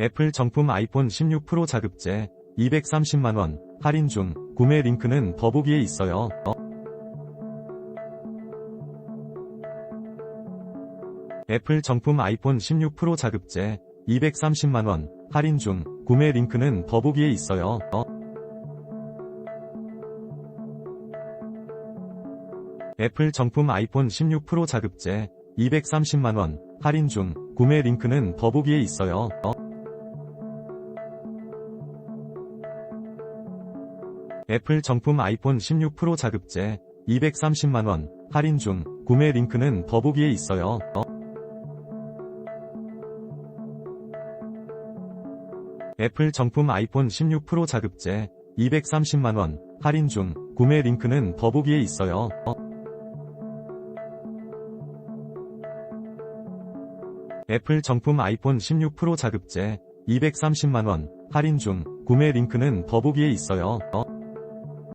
애플 정품 아이폰 16 프로 자급제 230만원 할인 중 구매 링크는 더보기에 있어요. 애플 정품 아이폰 16 프로 자급제 230만원 할인 중 구매 링크는 더보기에 있어요. 애플 정품 아이폰 16 프로 자급제 230만원 할인 중 구매 링크는 더보기에 있어요. 애플 정품 아이폰 16 프로 자급제 230만원 할인 중 구매 링크는 더보기에 있어요. 애플 정품 아이폰 16 프로 자급제 230만원 할인 중 구매 링크는 더보기에 있어요. 애플 정품 아이폰 16 프로 자급제 230만원 할인 중 구매 링크는 더보기에 있어요.